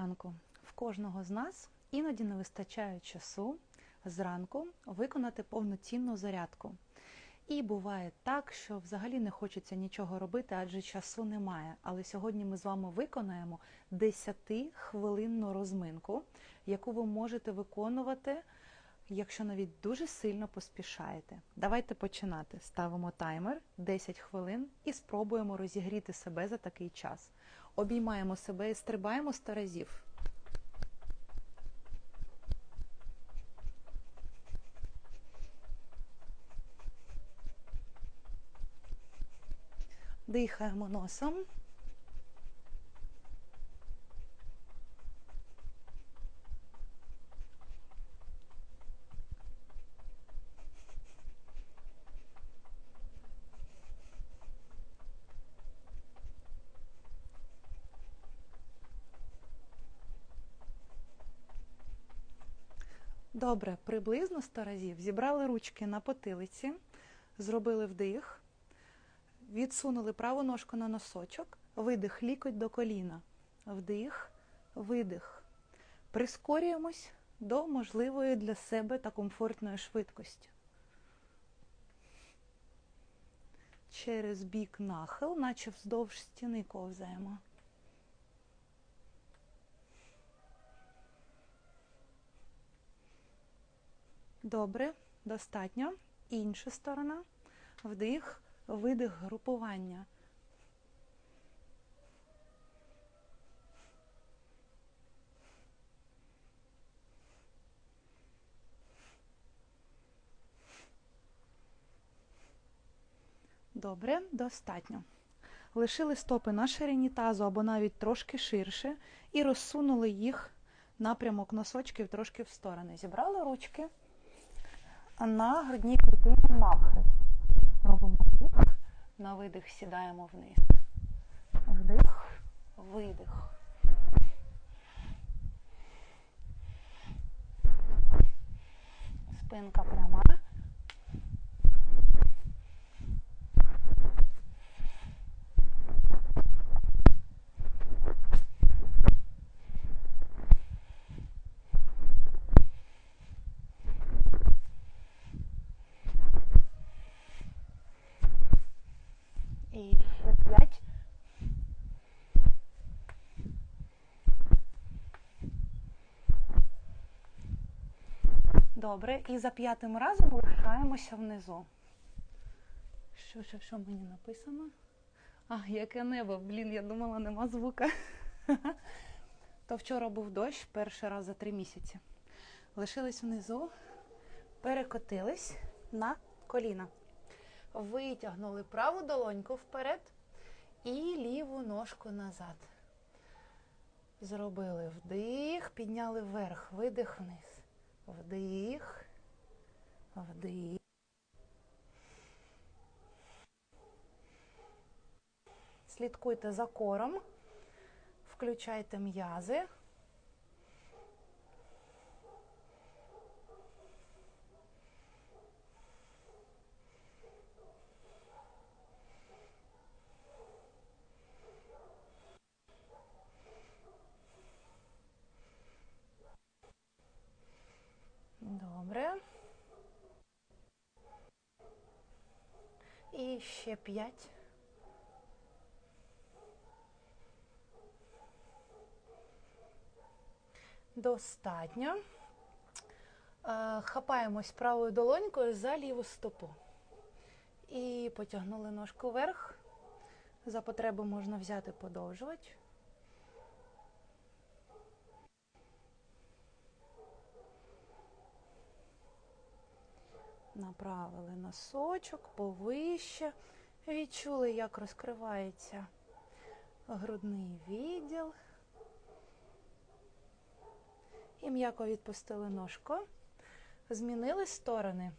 ранку. В кожного з нас іноді не вистачає часу зранку виконати повноцінну зарядку. І буває так, що взагалі не хочеться нічого робити, адже часу немає. Але сьогодні ми з вами виконаємо 10-хвилинну розминку, яку ви можете виконувати, якщо навіть дуже сильно поспішаєте. Давайте починати. Ставимо таймер 10 хвилин і спробуємо розігріти себе за такий час. Обіймаємо себе і стрибаємо 100 разів. Дихаємо носом. Добре, приблизно 100 разів. Зібрали ручки на потилиці, зробили вдих, відсунули праву ножку на носочок, видих, лікоть до коліна. Вдих, видих. Прискорюємось до можливої для себе та комфортної швидкості. Через бік нахил, наче вздовж стіни ковзаємо. Добре, достатньо. Інша сторона. Вдих, видих групування. Добре, достатньо. Лишили стопи на ширині тазу або навіть трошки ширше і розсунули їх напрямок носочків трошки в сторони. Зібрали ручки на грудній клітині навхрест. Робимо вдих, на видих сідаємо вниз. Вдих, видих. Спинка пряма. І ще п'ять. Добре, і за п'ятим разом лишаємося внизу. Що, що, що мені написано? А, яке небо, блін, я думала, нема звука. То вчора був дощ перший раз за три місяці. Лишились внизу, перекотились на коліна. Витягнули праву долоньку вперед і ліву ножку назад. Зробили вдих, підняли вверх, видих вниз. Вдих, вдих. Слідкуйте за кором, включайте м'язи. Добре. І ще п'ять. Достатньо. Е, Хапаємось правою долонькою за ліву стопу. І потягнули ножку вверх. За потреби можна взяти подовжувач. Направили носочок повище. Відчули, як розкривається грудний відділ. І м'яко відпустили ножку. Змінили сторони.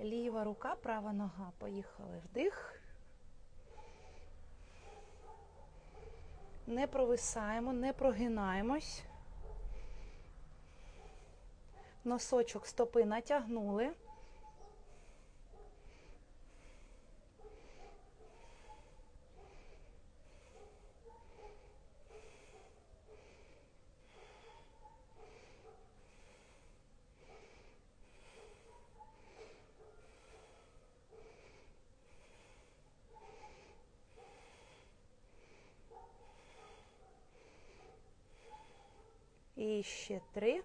Ліва рука, права нога. Поїхали вдих. Не провисаємо, не прогинаємось. Носочок стопи натягнули. І ще три.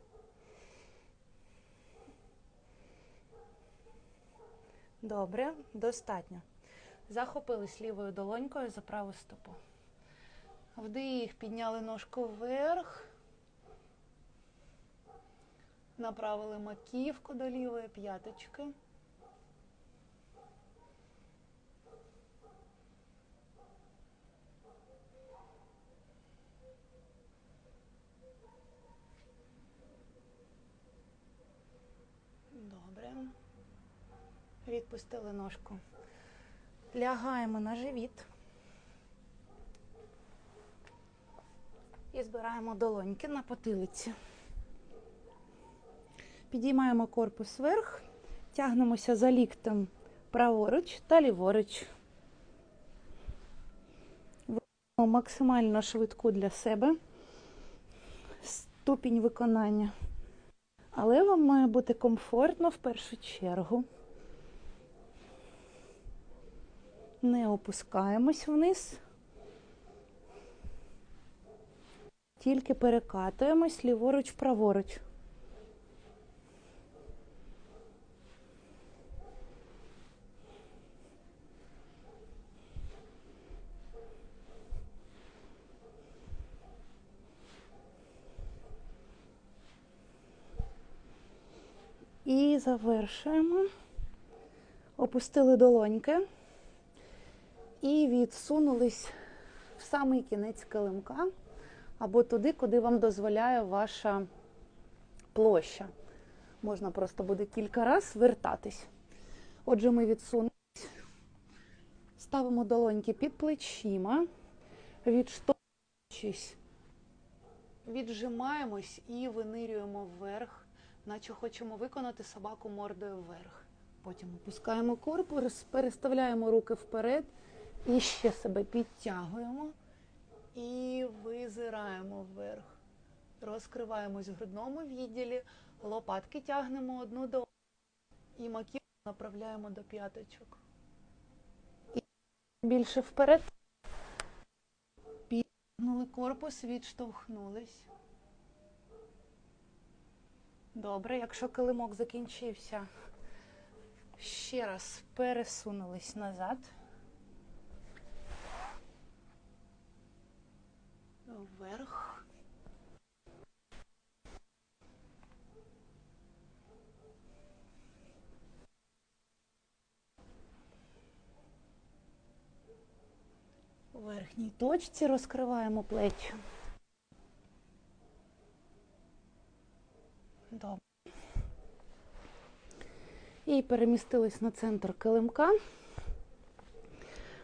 Добре, достатньо. Захопились лівою долонькою за праву стопу. Вдих, підняли ножку вверх. Направили маківку до лівої п'яточки. Добре. Відпустили ножку. Лягаємо на живіт. І збираємо долоньки на потилиці. Підіймаємо корпус вверх, тягнемося за ліктем праворуч та ліворуч. Вибираємо максимально швидку для себе ступінь виконання. Але вам має бути комфортно в першу чергу. Не опускаємось вниз. Тільки перекатуємось ліворуч праворуч. І завершуємо. Опустили долоньки і відсунулись в самий кінець килимка або туди, куди вам дозволяє ваша площа. Можна просто буде кілька разів вертатись. Отже, ми відсунулись, ставимо долоньки під плечима, відштовхуючись, віджимаємось і винирюємо вверх, наче хочемо виконати собаку мордою вверх. Потім опускаємо корпус, переставляємо руки вперед і ще себе підтягуємо. І визираємо вверх. Розкриваємось в грудному відділі, лопатки тягнемо одну до і маківку направляємо до п'яточок. І більше вперед. Підтягнули корпус, відштовхнулись. Добре, якщо килимок закінчився, ще раз пересунулись назад. Вверх. У верхній точці розкриваємо плечі. Добре. І перемістились на центр килимка.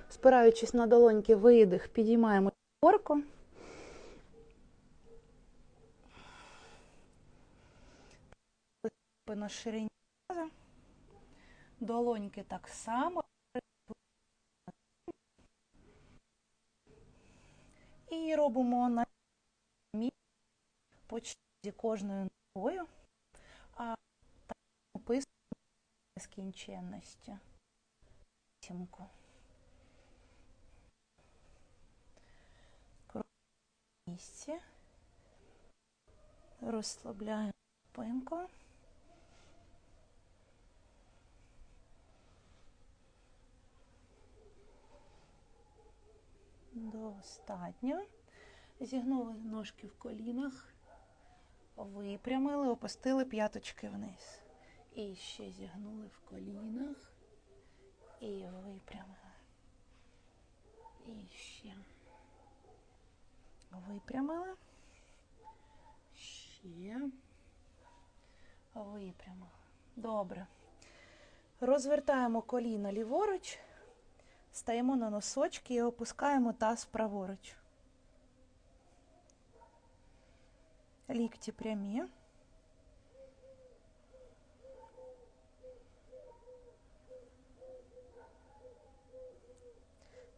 Спираючись на долоньки, видих, підіймаємо горку. На ширині таза. Долоньки так само. І робимо на по черзі кожною ногою, а так описуємо нескінченності. Сімку. Місці. Розслабляємо спинку. Достатньо. Зігнули ножки в колінах, випрямили, опустили п'яточки вниз. І ще зігнули в колінах і випрямили. І ще випрямили. Ще випрямили. Добре. Розвертаємо коліна ліворуч. Стаємо на носочки і опускаємо таз праворуч. Лікті прямі.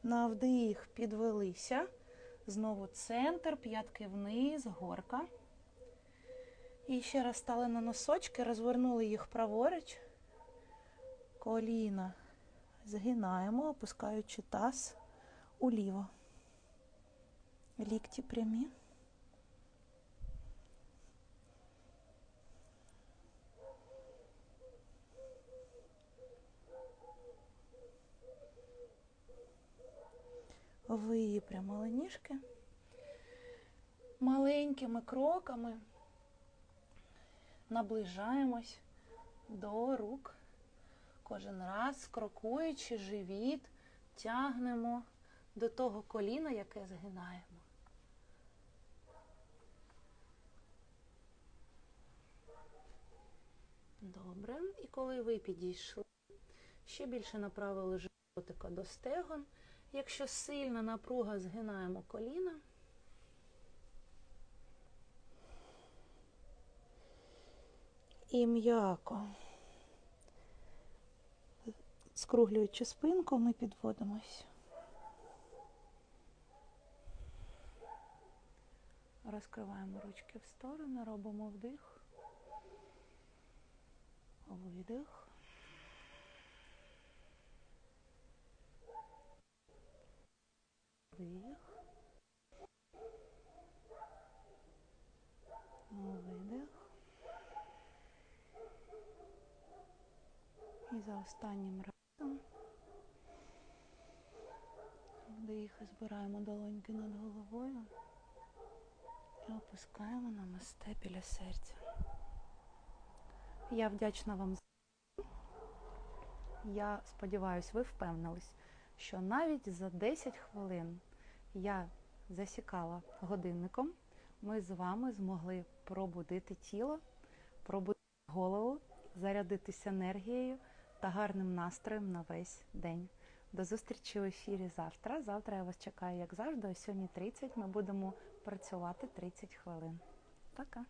На вдих підвелися. Знову центр, п'ятки вниз, горка. І ще раз стали на носочки, розвернули їх праворуч. Коліна згинаємо, опускаючи таз уліво. Лікті прямі. Випрямили ніжки. Маленькими кроками наближаємось до рук. Кожен раз, крокуючи живіт, тягнемо до того коліна, яке згинаємо. Добре. І коли ви підійшли, ще більше направили животика до стегон. Якщо сильна напруга, згинаємо коліна. І м'яко. Скруглюючи спинку, ми підводимось. Розкриваємо ручки в сторони, робимо вдих, видих. Вдих. Видих. І за останнім разом вдих і збираємо долоньки над головою і опускаємо на масте біля серця. Я вдячна вам за я сподіваюся, ви впевнились, що навіть за 10 хвилин я засікала годинником, ми з вами змогли пробудити тіло, пробудити голову, зарядитися енергією та гарним настроєм на весь день. До зустрічі в ефірі завтра. Завтра я вас чекаю, як завжди, о 7.30 ми будемо працювати 30 хвилин. Пока!